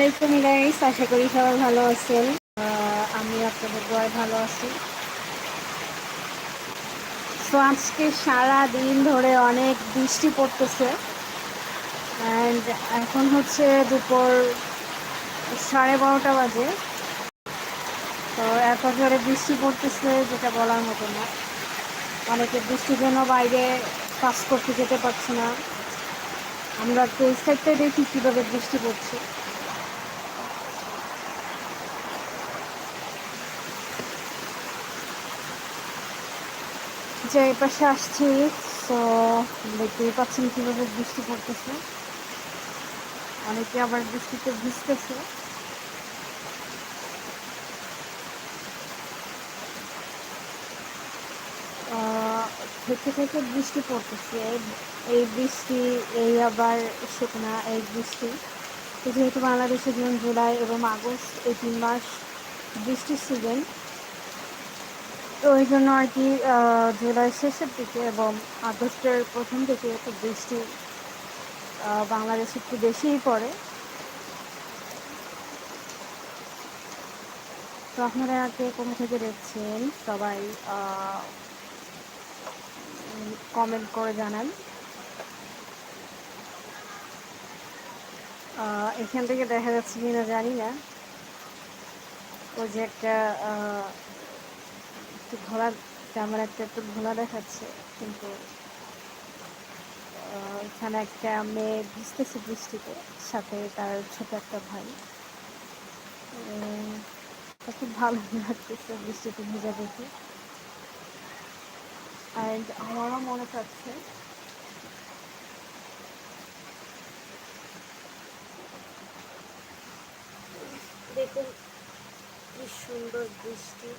আলাইকুম গাইস আশা করি সবাই ভালো আছেন। আমি আপনাদের দোয়ায় ভালো আছি। তো আজকে সারা দিন ধরে অনেক বৃষ্টি পড়তেছে। অ্যান্ড এখন হচ্ছে দুপুর সাড়ে বারোটা বাজে। তো এত জোরে বৃষ্টি পড়তেছে, যেটা বলার মতো না। অনেকে বৃষ্টির জন্য বাইরে কাজ করতে যেতে পারছে না। আমরা তো এই সাইডটাই দেখি কীভাবে বৃষ্টি পড়ছে। যে এই পাশে আসছি তো দেখতেই পাচ্ছেন কীভাবে বৃষ্টি পড়তেছে। অনেকে আবার বৃষ্টিতে ভিজতেছে। থেকে থেকে বৃষ্টি পড়তেছে। এই বৃষ্টি, এই আবার শুকনা এই বৃষ্টি। যেহেতু বাংলাদেশে জুন, জুলাই এবং আগস্ট এই তিন মাস বৃষ্টির সিজন তো ওই জন্য আর কি জুলাই শেষের দিকে এবং আগস্টের প্রথম দিকে একটু বৃষ্টি বাংলাদেশে একটু বেশিই পড়ে। তো আপনারা কে কোথা থেকে দেখছেন সবাই কমেন্ট করে জানান। এখান থেকে দেখা যাচ্ছে কিনা জানি না। ওই যে একটা একটু ঘোলা একটা একটু ঘোলা দেখাচ্ছে, কিন্তু এখানে একটা মেয়ে ভিজতেছে বৃষ্টিতে, সাথে তার ছোট একটা ভাই। খুব ভালো লাগতেছে বৃষ্টিতে ভিজা দেখে। অ্যান্ড আমারও মনে চাচ্ছে দেখুন, কি সুন্দর বৃষ্টি।